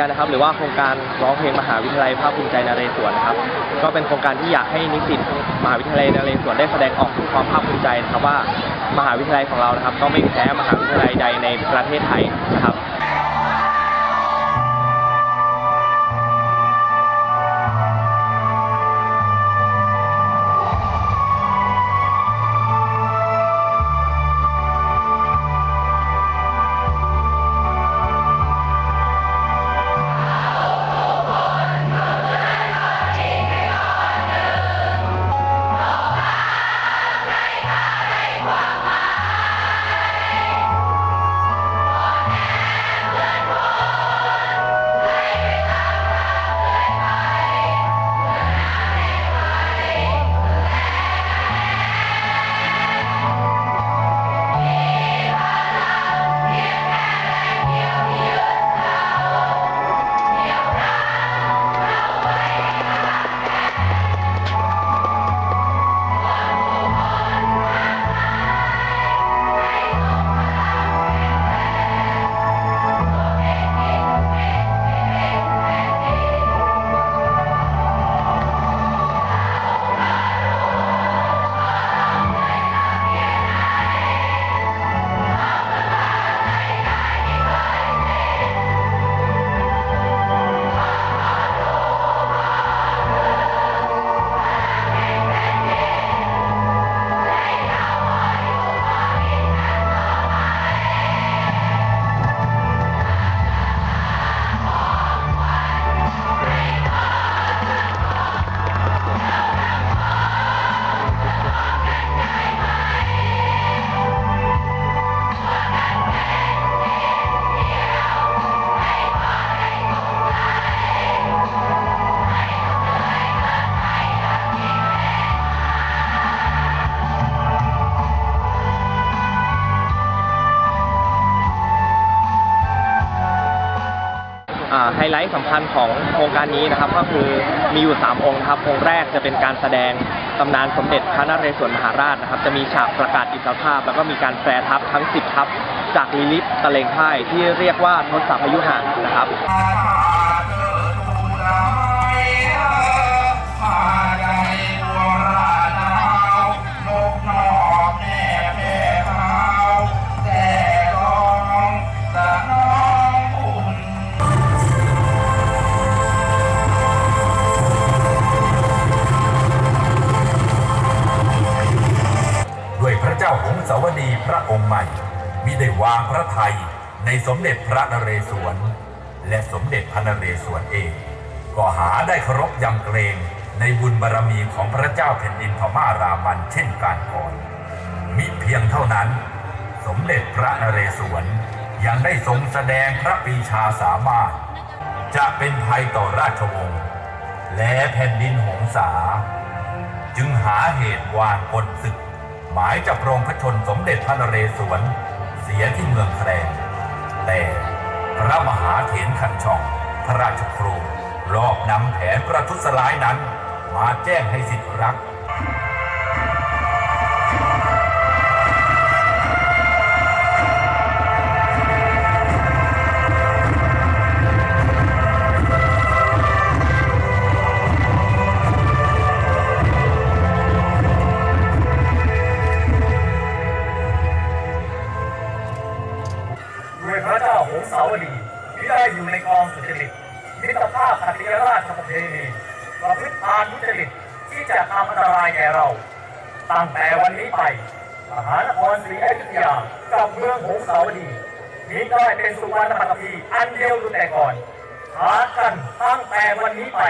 Power Cheer นะครับ หรือว่าโครงการร้องเพลงมหาวิทยาลัยภาคภูมิใจนเรศวรนะครับ ก็เป็นโครงการที่อยากให้นิสิตมหาวิทยาลัยนเรศวรได้แสดงออกถึงความภาคภูมิใจนะครับว่ามหาวิทยาลัยของเรานะครับ ก็ไม่แพ้มหาวิทยาลัยใดในประเทศไทยนะครับ สำคัญของโครงการนี้นะครับก็คือมีอยู่ 3 องค์ครับองค์แรกจะเป็นการแสดงตำนานสมเด็จพระนเรศวรมหาราชนะครับ จะมีฉากประกาศอิสรภาพ แล้วก็มีการแปรทัพทั้ง 10 ทัพจากลิลิตตะเลงพ่ายที่เรียกว่าทศพยุหะนะครับ พระไทยในสมเด็จพระนเรศวร และสมเด็จพระนเรศวรเอง ก็หาได้เคารพยำเกรงในบุญบารมีของพระเจ้าแผ่นดินพม่ารามันเช่นการก่อนมิเพียงเท่านั้น สมเด็จพระนเรศวรยังได้ทรงแสดงพระปีชาสามารถ จะเป็นภัยต่อราชวงศ์และแผ่นดินหงสา จึงหาเหตุวางกลศึก หมายจะปรงพระชนสมเด็จพระนเรศวร สียที่เมืองแครงแต่พระมหาเถรคันช่อง พระราชครูรอบนำแผนประทุษร้ายนั้น มาแจ้งให้สิทธิรักษ ยพระเจ้าหงสาวดีที่ได้อยู่ในกองสุจริตมิตรภาพขัตติยราชประเพณีประพฤติพานทุจริตที่จะทำอันตรายแก่เรา ตั้งแต่วันนี้ไปมหานครศรีอยุธยากับเมืองหงสาวดีนี้ได้เป็นสุวรรณปัตภีอันเดียวอยู่แต่ก่อนขากันตั้งแต่วันนี้ไป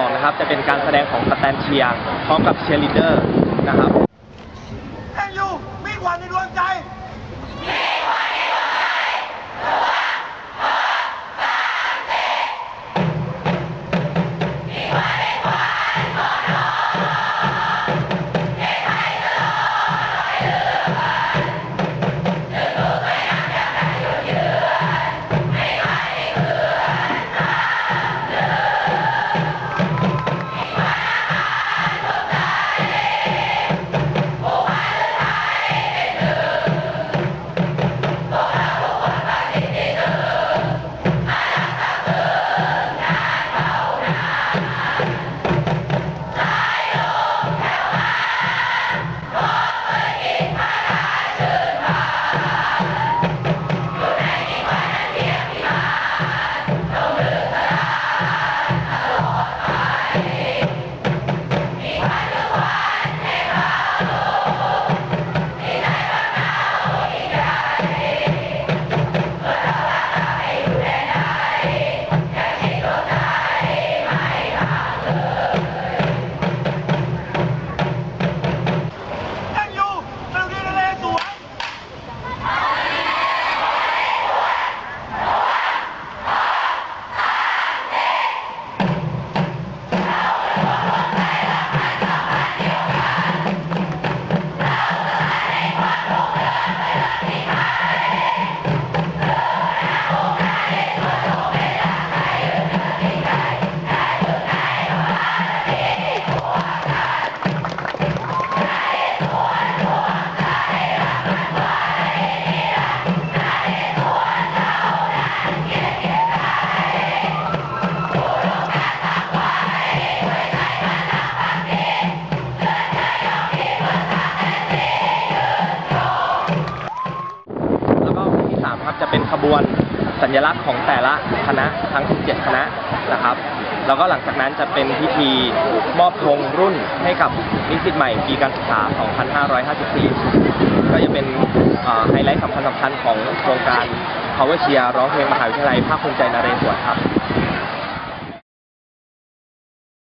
2นะครับจะเป็นการแสดงของสแตนเชียร์พร้อมกับเชียร์ลีเดอร์นะครับ คณะทั้ง 17 คณะนะครับ แล้วก็หลังจากนั้นจะเป็นพิธีมอบธงรุ่นให้กับนิสิตใหม่ปีการศึกษา 2554 ก็จะเป็นไฮไลท์สำคัญสำคัญของโครงการ Power Cheer ร้องเพลงมหาวิทยาลัยภาคภูมิใจนเรศวรครับ